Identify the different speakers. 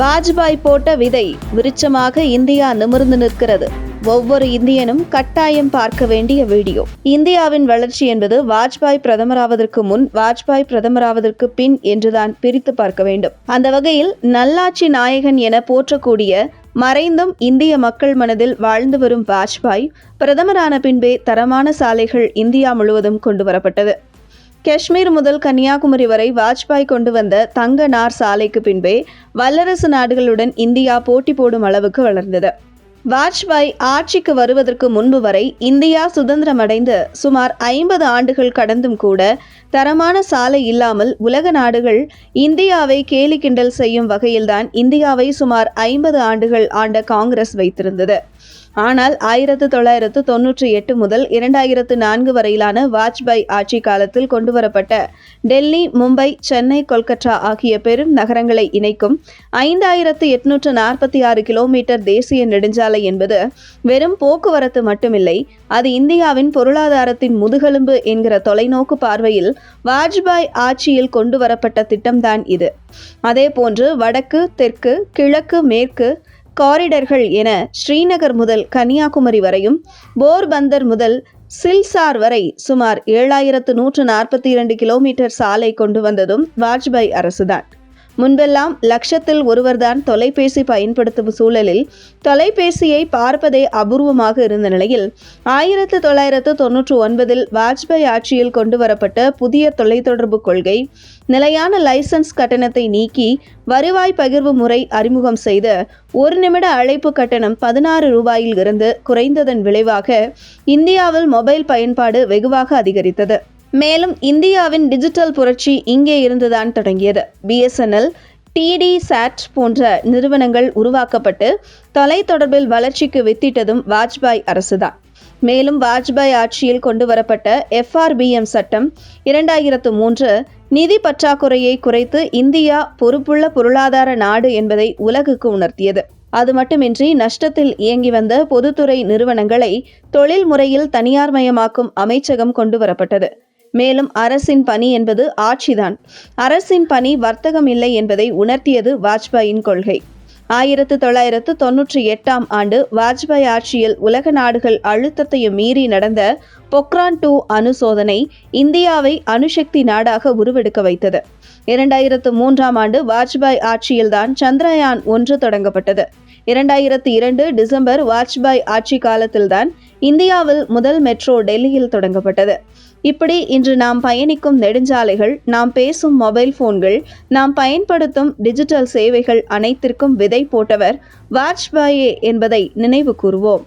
Speaker 1: வாஜ்பாய் போட்ட விதை விருட்சமாக இந்தியா நிமிர்ந்து நிற்கிறது. ஒவ்வொரு இந்தியனும் கட்டாயம் பார்க்க வேண்டிய வீடியோ. இந்தியாவின் வளர்ச்சி என்பது வாஜ்பாய் பிரதமராவதற்கு முன் வாஜ்பாய் பிரதமராவதற்கு பின் என்றுதான் பிரித்து பார்க்க வேண்டும். அந்த வகையில் நல்லாட்சி நாயகன் என போற்றக்கூடிய மறைந்தும் இந்திய மக்கள் மனதில் வாழ்ந்து வரும் வாஜ்பாய் பிரதமரான பின்பே தரமான சாலைகள் இந்தியா முழுவதும் கொண்டு வரப்பட்டது. காஷ்மீர் முதல் கன்னியாகுமரி வரை வாஜ்பாய் கொண்டு வந்த தங்க நார் சாலைக்கு பின்பே வல்லரசு நாடுகளுடன் இந்தியா போட்டி போடும் அளவுக்கு வளர்ந்தது. வாஜ்பாய் ஆட்சிக்கு வருவதற்கு முன்பு வரை இந்தியா சுதந்திரமடைந்து சுமார் ஐம்பது ஆண்டுகள் கடந்தும் கூட தரமான சாலை இல்லாமல் உலக நாடுகள் இந்தியாவை கேலி கிண்டல் செய்யும் வகையில்தான் இந்தியாவை சுமார் ஐம்பது ஆண்டுகள் ஆண்ட காங்கிரஸ் வைத்திருந்தது. ஆனால் ஆயிரத்து தொள்ளாயிரத்து தொன்னூற்றி எட்டு முதல் இரண்டாயிரத்து நான்கு வரையிலான வாஜ்பாய் ஆட்சி காலத்தில் கொண்டுவரப்பட்ட டெல்லி மும்பை சென்னை கொல்கத்தா ஆகிய பெரும் நகரங்களை இணைக்கும் ஐந்தாயிரத்து எட்நூற்று நாற்பத்தி ஆறு கிலோமீட்டர் தேசிய நெடுஞ்சாலை என்பது வெறும் போக்குவரத்து மட்டுமில்லை அது இந்தியாவின் பொருளாதாரத்தின் முதுகெலும்பு என்கிற தொலைநோக்கு பார்வையில் வாஜ்பாய் ஆட்சியில் கொண்டு வரப்பட்ட திட்டம்தான் இது. அதேபோன்று வடக்கு தெற்கு கிழக்கு மேற்கு காரிடர்கள் என ஸ்ரீநகர் முதல் கன்னியாகுமரி வரையும் போர்பந்தர் முதல் சில்சார் வரை சுமார் ஏழாயிரத்து நூற்று நாற்பத்தி இரண்டு கிலோமீட்டர் சாலை கொண்டு வந்ததும் வாஜ்பாய் அரசுதான். முன்பெல்லாம் லட்சத்தில் ஒருவர்தான் தொலைபேசி பயன்படுத்தும் சூழலில் தொலைபேசியை பார்ப்பதே அபூர்வமாக இருந்த நிலையில் ஆயிரத்து தொள்ளாயிரத்து தொன்னூற்று ஒன்பதில் வாஜ்பாய் ஆட்சியில் கொண்டு வரப்பட்ட புதிய தொலைத்தொடர்பு கொள்கை நிலையான லைசன்ஸ் கட்டணத்தை நீக்கி வருவாய் பகிர்வு முறை அறிமுகம் செய்த ஒரு நிமிட அழைப்பு கட்டணம் பதினாறு ரூபாயில் இருந்து குறைந்ததன் விளைவாக இந்தியாவில் மொபைல் பயன்பாடு வெகுவாக அதிகரித்தது. மேலும் இந்தியாவின் டிஜிட்டல் புரட்சி இங்கே இருந்துதான் தொடங்கியது. பிஎஸ்என்எல் டிடி சாட் போன்ற நிறுவனங்கள் உருவாக்கப்பட்டு தொலைத்தொடர்பில் வளர்ச்சிக்கு வித்திட்டதும் வாஜ்பாய் அரசுதான். மேலும் வாஜ்பாய் ஆட்சியில் கொண்டு வரப்பட்ட எஃப்ஆர்பிஎம் சட்டம் இரண்டாயிரத்து மூன்று நிதி பற்றாக்குறையை குறைத்து இந்தியா பொறுப்புள்ள பொருளாதார நாடு என்பதை உலகுக்கு உணர்த்தியது. அது மட்டுமின்றி நஷ்டத்தில் இயங்கி வந்த பொதுத்துறை நிறுவனங்களை தொழில் முறையில் தனியார்மயமாக்கும் அமைச்சகம் கொண்டு வரப்பட்டது. மேலும் அரசின் பணி என்பது ஆட்சிதான். அரசின் பணி வர்த்தகம் இல்லை என்பதை உணர்த்தியது வாஜ்பாயின் கொள்கை. ஆயிரத்து தொள்ளாயிரத்து தொன்னூற்றி எட்டாம் ஆண்டு வாஜ்பாய் ஆட்சியில் உலக நாடுகள் அழுத்தத்தையும் மீறி நடந்த பொக்ரான் டூ அணுசோதனை இந்தியாவை அணுசக்தி நாடாக உருவெடுக்க வைத்தது. இரண்டாயிரத்து மூன்றாம் ஆண்டு வாஜ்பாய் ஆட்சியில்தான் சந்திரயான் ஒன்று தொடங்கப்பட்டது. இரண்டாயிரத்து இரண்டு டிசம்பர் வாஜ்பாய் ஆட்சி காலத்தில்தான் இந்தியாவில் முதல் மெட்ரோ டெல்லியில் தொடங்கப்பட்டது. இப்படி இன்று நாம் பயணிக்கும் நெடுஞ்சாலைகள் நாம் பேசும் மொபைல் போன்கள் நாம் பயன்படுத்தும் டிஜிட்டல் சேவைகள் அனைத்திற்கும் விதை போட்டவர் வாஜ்பாயே என்பதை நினைவு கூறுவோம்.